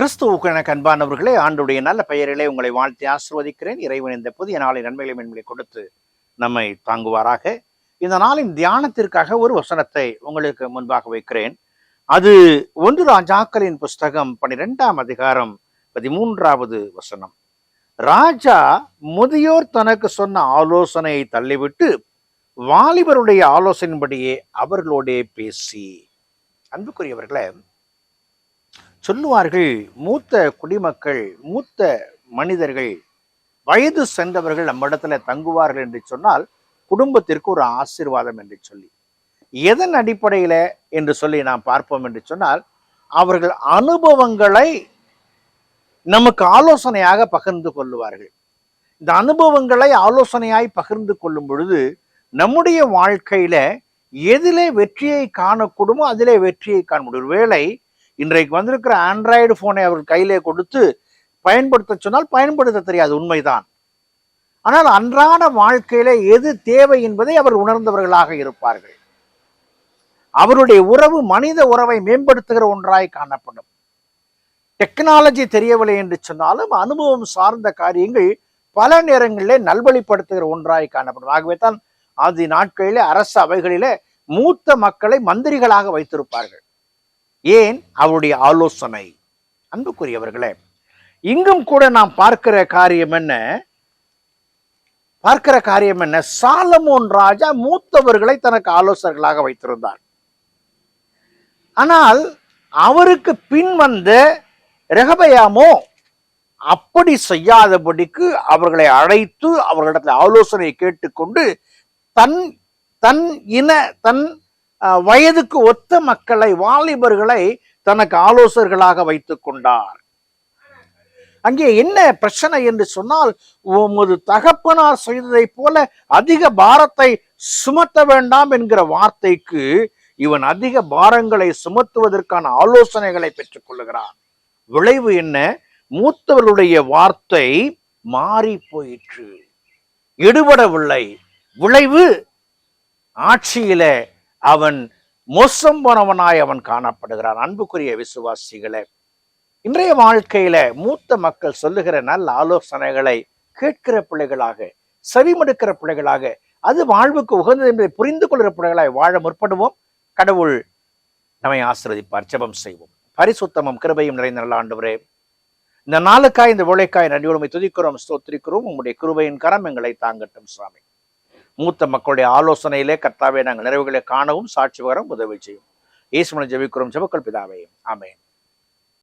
கிறிஸ்துவுக்கு எனக்கு அன்பானவர்களே ஆண்டுடைய நல்ல பெயரிலே உங்களை வாழ்த்தி ஆசிர்வதிக்கிறேன். இறைவன் இந்த புதிய நாளின் நன்மைகளை மென்மையை கொடுத்து நம்மை தாங்குவாராக. இந்த நாளின் தியானத்திற்காக ஒரு வசனத்தை உங்களுக்கு முன்பாக வைக்கிறேன். அது ஒன்று ராஜாக்களின் புஸ்தகம் பனிரெண்டாம் அதிகாரம் பதிமூன்றாவது வசனம். ராஜா முதியோர் தனக்கு சொன்ன ஆலோசனையை தள்ளிவிட்டு வாலிபருடைய ஆலோசனையின்படியே அவர்களோடே பேசி. அன்புக்குரியவர்களே சொல்லுவார்கள் மூத்த குடிமக்கள் மூத்த மனிதர்கள் வயது சென்றவர்கள் நம்மிடத்துல தங்குவார்கள் என்று சொன்னால் குடும்பத்திற்கு ஒரு ஆசீர்வாதம் என்று சொல்லி. எதன் அடிப்படையில் என்று சொல்லி நாம் பார்ப்போம் என்று சொன்னால் அவர்கள் அனுபவங்களை நமக்கு ஆலோசனையாக பகிர்ந்து கொள்ளுவார்கள். இந்த அனுபவங்களை ஆலோசனையாய் பகிர்ந்து கொள்ளும் பொழுது நம்முடைய வாழ்க்கையில எதிலே வெற்றியை காணக்கூடுமோ அதிலே வெற்றியை காண முடியும். ஒருவேளை இன்றைக்கு வந்திருக்கிற ஆண்ட்ராய்டு போனை அவர்கள் கையிலே கொடுத்து பயன்படுத்த சொன்னால் பயன்படுத்த தெரியாது உண்மைதான். ஆனால் அன்றாட வாழ்க்கையில எது தேவை என்பதை அவர் உணர்ந்தவர்களாக இருப்பார்கள். அவருடைய உறவு மனித உறவை மேம்படுத்துகிற ஒன்றாய் காணப்படும். டெக்னாலஜி தெரியவில்லை என்று சொன்னாலும் அனுபவம் சார்ந்த காரியங்கள் பல நேரங்களிலே நல்வழிப்படுத்துகிற ஒன்றாய் காணப்படும். ஆகவே தான் ஆதி நாட்களிலே அரசு அவைகளிலே மூத்த மக்களை மந்திரிகளாக வைத்திருப்பார்கள். ஏன்? அவருடைய ஆலோசனை. அன்புக்குரியவர்களே இங்கும் கூட நாம் பார்க்கிற காரியம் என்ன? பார்க்கிற காரியம் என்ன? சாலமோன் ராஜா மூத்தவர்களை தனக்கு ஆலோசகர்களாக வைத்திருந்தார். ஆனால் அவருக்கு பின் வந்த ரெகபயாமோ அப்படி செய்யாதபடிக்கு அவர்களை அழைத்து அவர்களிடத்தில் ஆலோசனை கேட்டுக்கொண்டு தன் தன் இன தன் வயதுக்கு ஒத்த மக்களை வாலிபர்களை தனக்கு ஆலோசகர்களாக வைத்துக் கொண்டார். அங்கே என்ன பிரச்சனை என்று சொன்னால் உமது தகப்பனார் செய்ததைப் போல அதிக பாரத்தை சுமத்த வேண்டாம் என்கிற வார்த்தைக்கு இவன் அதிக பாரங்களை சுமத்துவதற்கான ஆலோசனைகளை பெற்றுக் கொள்ளுகிறான். விளைவு என்ன? மூத்தவர்களுடைய வார்த்தை மாறி போயிற்று. எடுபடவில்லை விளைவு ஆட்சியில அவன் மோசம் போனவனாய் அவன் காணப்படுகிறான். அன்புக்குரிய விசுவாசிகளை இன்றைய வாழ்க்கையில மூத்த மக்கள் சொல்லுகிற நல்ல ஆலோசனைகளை கேட்கிற பிள்ளைகளாக செவிமடுக்கிற பிள்ளைகளாக அது வாழ்வுக்கு உகந்தது என்பதை புரிந்து கொள்கிற பிள்ளைகளாய் வாழ முற்படுவோம். கடவுள் நம்மை ஆசிரதிப்பார் ஜபம் செய்வோம். பரிசுத்தமும் கிருபையும் நிறைந்த நல்ல ஆண்டவரே இந்த நாளுக்காய் இந்த வேலைக்காய் நன்றியோடுமை துதிக்கிறோம் ஸ்தோத்திரிக்கிறோம். உங்களுடைய கிருபையின் கரம் எங்களை தாங்கட்டும் சுவாமி. மூத்த மக்களுடைய ஆலோசனையிலே கர்த்தாவே நாங்கள் நிறைவுகளை காணவும் சாட்சி வரம் உதவி செய்யும். இயேசுமனை ஜெபிக்கிறோம். ஜெபக்கல் பிதாவே. ஆமேன்.